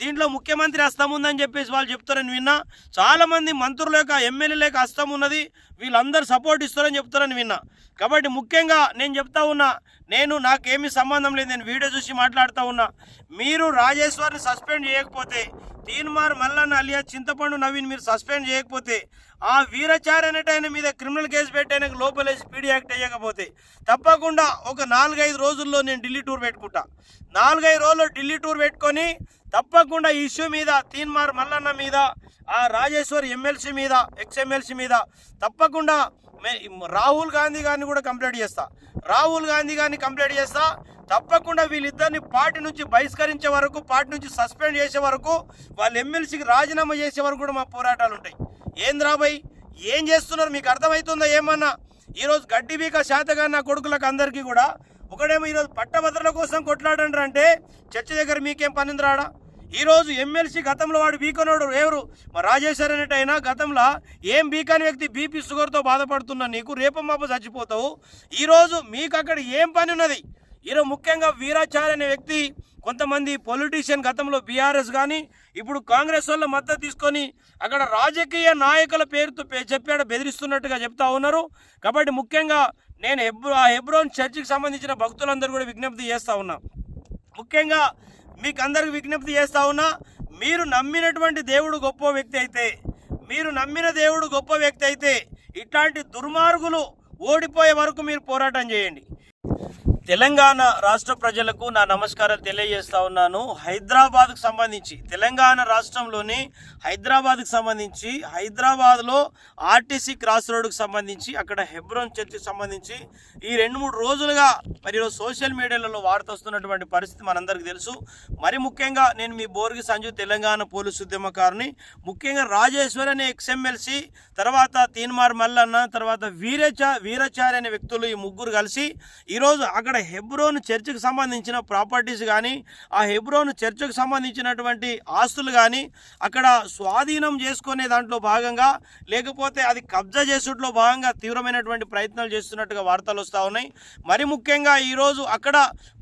దీంట్లో ముఖ్యమంత్రి హస్తం ఉందని చెప్పేసి వాళ్ళు చెప్తారని విన్నా. చాలామంది మంత్రులు మంత్రుల యొక్క ఎమ్మెల్యేల యొక్క హస్తం ఉన్నది. వీళ్ళందరూ సపోర్ట్ ఇస్తారని చెప్తారని విన్నా. కాబట్టి ముఖ్యంగా నేను చెప్తా ఉన్నా నేను నాకేమీ సంబంధం లేదు నేను వీడియో చూసి మాట్లాడుతూ ఉన్నా. మీరు రాజేశ్వర్ని సస్పెండ్ చేయకపోతే తీన్మార్ మల్లన్న అలియా చింతపండు నవీన్ మీరు సస్పెండ్ చేయకపోతే ఆ వీరచారి అనేటైన మీద క్రిమినల్ కేసు పెట్టేనకు లోపల లోపలేసి పీడీ యాక్ట్ అయ్యకపోతే తప్పకుండా ఒక నాలుగైదు రోజుల్లో నేను ఢిల్లీ టూర్ పెట్టుకుంటా. నాలుగైదు రోజుల్లో ఢిల్లీ టూర్ పెట్టుకొని తప్పకుండా ఇష్యూ మీద తీన్మార్ మల్లన్న మీద ఆ రాజేశ్వర్ ఎమ్మెల్సీ మీద ఎక్స్ఎమ్మెల్సీ మీద తప్పకుండా రాహుల్ గాంధీ గారిని కూడా కంప్లైంట్ చేస్తా. రాహుల్ గాంధీ గారిని కంప్లైంట్ చేస్తా. తప్పకుండా వీళ్ళిద్దరిని పార్టీ నుంచి బహిష్కరించే వరకు పార్టీ నుంచి సస్పెండ్ చేసే వరకు వాళ్ళ ఎమ్మెల్సీకి రాజీనామా చేసే వరకు కూడా మా పోరాటాలు ఉంటాయి. ఏం రాబాయ్ ఏం చేస్తున్నారు? మీకు అర్థమవుతుందా ఏమన్నా? ఈరోజు గడ్డి బీక శాతగా నా కొడుకులకు అందరికీ కూడా ఒకడేమో ఈరోజు పట్టభద్రల కోసం కొట్లాడంటారంటే చర్చ దగ్గర మీకేం పనింది రాడా ఈరోజు ఎమ్మెల్సీ గతంలో వాడు బీకనోడు ఎవరు? మా రాజేశ్వర్ అనేటైనా గతంలో ఏం బీకాని వ్యక్తి బీపీ షుగర్తో బాధపడుతున్నా నీకు రేపమ్మాప చచ్చిపోతావు. ఈరోజు మీకు అక్కడ ఏం పని ఉన్నది? ఈరోజు ముఖ్యంగా వీరాచార్య అనే వ్యక్తి కొంతమంది పొలిటీషియన్ గతంలో బీఆర్ఎస్ కానీ ఇప్పుడు కాంగ్రెస్ వాళ్ళ మద్దతు తీసుకొని అక్కడ రాజకీయ నాయకుల పేరుతో చెప్పాడు బెదిరిస్తున్నట్టుగా చెప్తా ఉన్నారు. కాబట్టి ముఖ్యంగా నేను హెబ్రో ఆ హెబ్రోన్ చర్చికి సంబంధించిన భక్తులందరూ కూడా విజ్ఞప్తి చేస్తూ ఉన్నా. ముఖ్యంగా మీకు అందరికి విజ్ఞప్తి చేస్తా ఉన్నా మీరు నమ్మినటువంటి దేవుడు గొప్ప వ్యక్తి అయితే మీరు నమ్మిన దేవుడు గొప్ప వ్యక్తి అయితే ఇట్లాంటి దుర్మార్గులు ఓడిపోయే వరకు మీరు పోరాటం చేయండి. తెలంగాణ రాష్ట్ర ప్రజలకు నా నమస్కారాలు తెలియజేస్తా ఉన్నాను. హైదరాబాద్కు సంబంధించి తెలంగాణ రాష్ట్రంలోని హైదరాబాద్కు సంబంధించి హైదరాబాద్లో ఆర్టీసీ క్రాస్ రోడ్డుకు సంబంధించి అక్కడ హెబ్రోన్ చర్చికి సంబంధించి ఈ రెండు మూడు రోజులుగా మరి సోషల్ మీడియాలలో వార్త వస్తున్నటువంటి పరిస్థితి మనందరికీ తెలుసు. మరి ముఖ్యంగా నేను మీ బోర్గి సంజు తెలంగాణ పోలీసు ఉద్యమకారుని. ముఖ్యంగా రాజేశ్వరి అనే ఎక్స్ఎమ్మెల్సీ తర్వాత తీన్మార్ మల్లన్న తర్వాత వీరచ వీరచారి అనే వ్యక్తులు ఈ ముగ్గురు కలిసి ఈరోజు అక్కడ హెబ్రోన్ చర్చికి సంబంధించిన ప్రాపర్టీస్ కానీ ఆ హెబ్రోన్ చర్చికి సంబంధించినటువంటి ఆస్తులు కానీ అక్కడ స్వాధీనం చేసుకునే దాంట్లో భాగంగా లేకపోతే అది కబ్జా చేసుట్లో భాగంగా తీవ్రమైనటువంటి ప్రయత్నాలు చేస్తున్నట్టుగా వార్తలు వస్తూ ఉన్నాయి. మరి ముఖ్యంగా ఈరోజు అక్కడ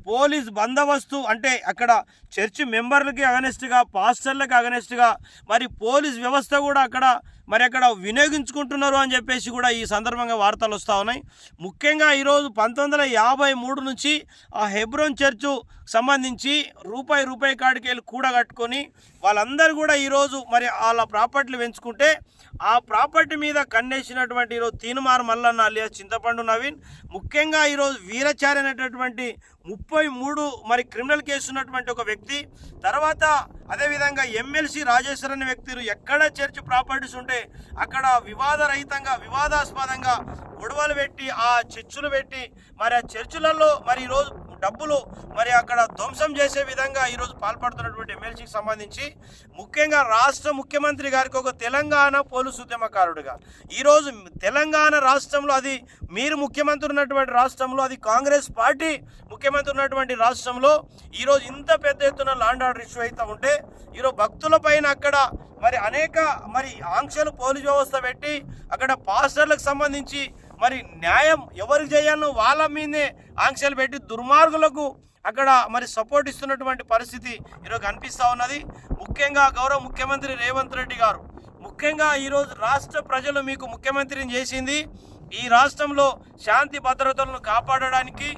పోలీస్ బందోబస్తు అంటే అక్కడ చర్చి మెంబర్లకి అగనెస్ట్గా పాస్టర్లకి అగనెస్ట్గా మరి పోలీస్ వ్యవస్థ కూడా అక్కడ మరి అక్కడ వినియోగించుకుంటున్నారు అని చెప్పేసి కూడా ఈ సందర్భంగా వార్తలు వస్తూ ఉన్నాయి. ముఖ్యంగా ఈరోజు పంతొమ్మిది యాభై మూడు నుంచి ఆ హెబ్రోన్ చర్చు సంబంధించి రూపాయి రూపాయి కాడికి వెళ్ళి కూడగట్టుకొని వాళ్ళందరూ కూడా ఈరోజు మరి వాళ్ళ ప్రాపర్టీలు పెంచుకుంటే ఆ ప్రాపర్టీ మీద కన్నేసినటువంటి ఈరోజు తీనుమార్ మల్లన్న అలియా చింతపండు నవీన్ ముఖ్యంగా ఈరోజు వీరచారి అనేటటువంటి ముప్పై మూడు మరి క్రిమినల్ కేసు ఉన్నటువంటి ఒక వ్యక్తి తర్వాత అదేవిధంగా ఎమ్మెల్సీ రాజేశ్వర్ అనే వ్యక్తులు ఎక్కడ చర్చ్ ప్రాపర్టీస్ ఉంటే అక్కడ వివాదరహితంగా వివాదాస్పదంగా గొడవలు పెట్టి ఆ చర్చులు పెట్టి మరి ఆ చర్చిలలో మరి ఈరోజు డబ్బులు మరి అక్కడ ధ్వంసం చేసే విధంగా ఈరోజు పాల్పడుతున్నటువంటి ఎమ్మెల్సీకి సంబంధించి ముఖ్యంగా రాష్ట్ర ముఖ్యమంత్రి గారికి ఒక తెలంగాణ పోలీసు ఉద్యమకారుడిగా. ఈరోజు తెలంగాణ రాష్ట్రంలో అది మీరు ముఖ్యమంత్రి ఉన్నటువంటి రాష్ట్రంలో అది కాంగ్రెస్ పార్టీ ముఖ్యమంత్రి ఉన్నటువంటి రాష్ట్రంలో ఈరోజు ఇంత పెద్ద ఎత్తున లాండ్ ఆర్డర్ ఇష్యూ అవుతూ ఉంటే ఈరోజు భక్తుల పైన అక్కడ మరి అనేక మరి ఆంక్షలు పోలీస్ వ్యవస్థ పెట్టి అక్కడ పాస్టర్లకు సంబంధించి మరి న్యాయం ఎవరికి చేయాలో వాళ్ళ మీదే ఆంక్షలు పెట్టి దుర్మార్గులకు అక్కడ మరి సపోర్ట్ ఇస్తున్నటువంటి పరిస్థితి ఈరోజు కనిపిస్తూ ఉన్నది. ముఖ్యంగా గౌరవ ముఖ్యమంత్రి రేవంత్ రెడ్డి గారు ముఖ్యంగా ఈరోజు రాష్ట్ర ప్రజలు మీకు ముఖ్యమంత్రిని చేసింది. ఈ రాష్ట్రంలో శాంతి భద్రతలను కాపాడడానికి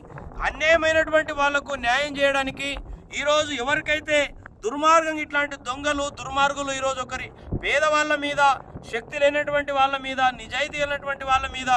అన్యాయమైనటువంటి వాళ్ళకు న్యాయం చేయడానికి ఈరోజు ఎవరికైతే దుర్మార్గం ఇట్లాంటి దొంగలు దుర్మార్గులు ఈరోజు ఒకరి పేదవాళ్ళ మీద శక్తి లేనటువంటి వాళ్ళ మీద నిజాయితీ లేనటువంటి వాళ్ళ మీద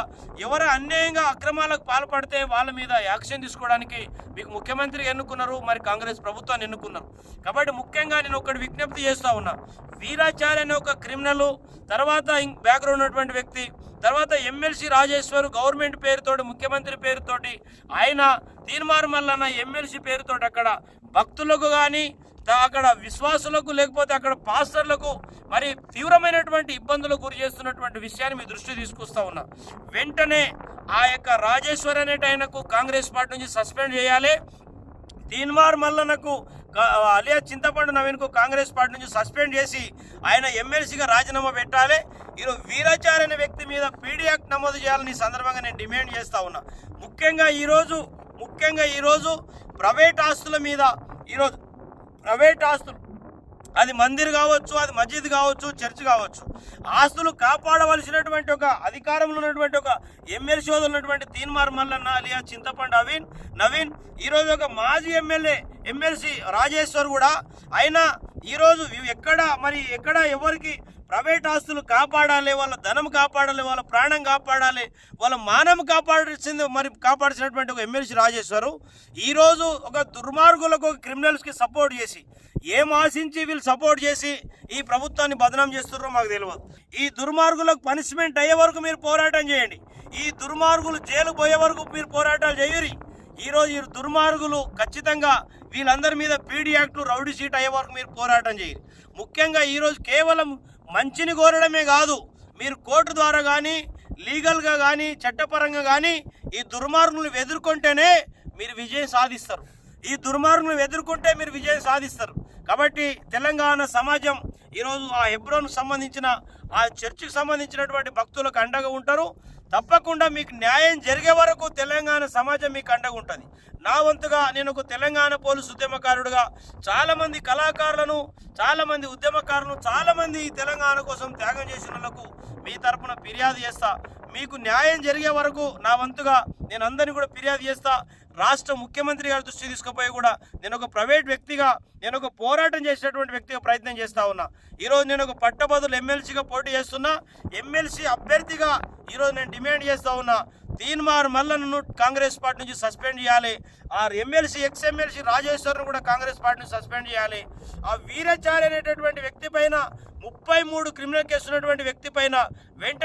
ఎవరు అన్యాయంగా అక్రమాలకు పాల్పడితే వాళ్ళ మీద యాక్షన్ తీసుకోవడానికి మీకు ముఖ్యమంత్రి ఎన్నుకున్నారు మరి కాంగ్రెస్ ప్రభుత్వాన్ని ఎన్నుకున్నారు. కాబట్టి ముఖ్యంగా నేను ఒకటి విజ్ఞప్తి చేస్తూ ఉన్నా. వీరాచార్య అనే ఒక క్రిమినల్ తర్వాత బ్యాక్గ్రౌండ్ ఉన్నటువంటి వ్యక్తి తర్వాత ఎమ్మెల్సీ రాజేశ్వర్ గవర్నమెంట్ పేరుతోటి ముఖ్యమంత్రి పేరుతోటి ఆయన తీర్మార్ మల్లన్న ఎమ్మెల్సీ పేరుతోటి అక్కడ భక్తులకు కానీ అక్కడ విశ్వాసులకు లేకపోతే అక్కడ పాస్టర్లకు మరి తీవ్రమైనటువంటి ఇబ్బందులకు గురి చేస్తున్నటువంటి విషయాన్ని మీ దృష్టి తీసుకొస్తా ఉన్నా. వెంటనే ఆ యొక్క రాజేశ్వర్ అనేటి ఆయనకు కాంగ్రెస్ పార్టీ నుంచి సస్పెండ్ చేయాలి. తీన్మార్ మల్లనకు అలియా చింతపండు నవీన్కు కాంగ్రెస్ పార్టీ నుంచి సస్పెండ్ చేసి ఆయన ఎమ్మెల్సీగా రాజీనామా పెట్టాలి. ఈరోజు వీరాచార్య అనే వ్యక్తి మీద పీడీ యాక్ట్ నమోదు చేయాలని సందర్భంగా నేను డిమాండ్ చేస్తా ఉన్నా. ముఖ్యంగా ఈరోజు ముఖ్యంగా ఈరోజు ప్రైవేట్ ఆస్తుల మీద ఈరోజు ప్రైవేట్ ఆస్తులు. అది మందిర్ కావచ్చు అది మస్జిద్ కావచ్చు చర్చ్ కావచ్చు. ఆస్తులు కాపాడవలసినటువంటి ఒక అధికారంలో ఉన్నటువంటి ఒక ఎమ్మెల్సీ ఉన్నటువంటి తీన్మార్ మల్లన్న అలియా చింతపండు నవీన్ నవీన్ ఈరోజు ఒక మాజీ ఎమ్మెల్యే ఎమ్మెల్సీ రాజేశ్వర్ కూడా అయినా ఈరోజు ఎక్కడ మరి ఎక్కడ ఎవరికి ప్రైవేట్ ఆస్తులు కాపాడాలి వాళ్ళ ధనం కాపాడాలి వాళ్ళ ప్రాణం కాపాడాలి వాళ్ళ మానం కాపాడాల్సింది మరి కాపాడాల్సినటువంటి ఒక ఎమ్మెల్సీ రాజేశ్వరు ఈరోజు ఒక దుర్మార్గులకు ఒక క్రిమినల్స్కి సపోర్ట్ చేసి ఏం ఆశించి వీళ్ళు సపోర్ట్ చేసి ఈ ప్రభుత్వాన్ని బదనాం చేస్తున్నారో మాకు తెలియదు ఈ దుర్మార్గులకు పనిష్మెంట్ అయ్యే వరకు మీరు పోరాటం చేయండి. ఈ దుర్మార్గులు జైలు పోయే వరకు మీరు పోరాటాలు చేయరు ఈరోజు ఈ దుర్మార్గులు ఖచ్చితంగా వీళ్ళందరి మీద పీడీ యాక్ట్లు రౌడీ సీట్ అయ్యే వరకు మీరు పోరాటం చేయరు ముఖ్యంగా ఈరోజు కేవలం మంచిని కోరడమే కాదు మీరు కోర్టు ద్వారా కానీ లీగల్గా కానీ చట్టపరంగా కానీ ఈ దుర్మార్గులను ఎదుర్కొంటేనే మీరు విజయం సాధిస్తారు. ఈ దుర్మార్గులను ఎదుర్కొంటే మీరు విజయం సాధిస్తారు. కాబట్టి తెలంగాణ సమాజం ఈరోజు ఆ హెబ్రోన్ సంబంధించిన ఆ చర్చికి సంబంధించినటువంటి భక్తులకు అండగా ఉంటారు. తప్పకుండా మీకు న్యాయం జరిగే వరకు తెలంగాణ సమాజం మీకు అండగా ఉంటుంది. నా వంతుగా నేను ఒక తెలంగాణ పోలీసు ఉద్యమకారుడుగా చాలామంది కళాకారులను చాలామంది ఉద్యమకారులను చాలామంది తెలంగాణ కోసం త్యాగం చేసిన వాళ్ళకు మీ తరపున ఫిర్యాదు చేస్తా. మీకు న్యాయం జరిగే వరకు నా వంతుగా నేను అందరినీ కూడా ఫిర్యాదు చేస్తా. రాష్ట్ర ముఖ్యమంత్రి గారి దృష్టి తీసుకుపోయి కూడా నేను ఒక ప్రైవేట్ వ్యక్తిగా నేను ఒక పోరాటం చేసేటువంటి వ్యక్తిగా ప్రయత్నం చేస్తా ఉన్నా. ఈరోజు నేను ఒక పట్టభద్రులు ఎమ్మెల్సీగా పోటీ చేస్తున్నా. ఎమ్మెల్సీ అభ్యర్థిగా ఈరోజు నేను డిమాండ్ చేస్తా ఉన్నా. తీన్మార్ మల్లన్ను కాంగ్రెస్ పార్టీ నుంచి సస్పెండ్ చేయాలి. ఆ ఎమ్మెల్సీ ఎక్స్ ఎమ్మెల్సీ రాజేశ్వర్ను కూడా కాంగ్రెస్ పార్టీ నుంచి సస్పెండ్ చేయాలి. ఆ వీరచారి అనేటటువంటి వ్యక్తి పైన ముప్పై మూడు క్రిమినల్ కేసు ఉన్నటువంటి వ్యక్తి పైన వెంటనే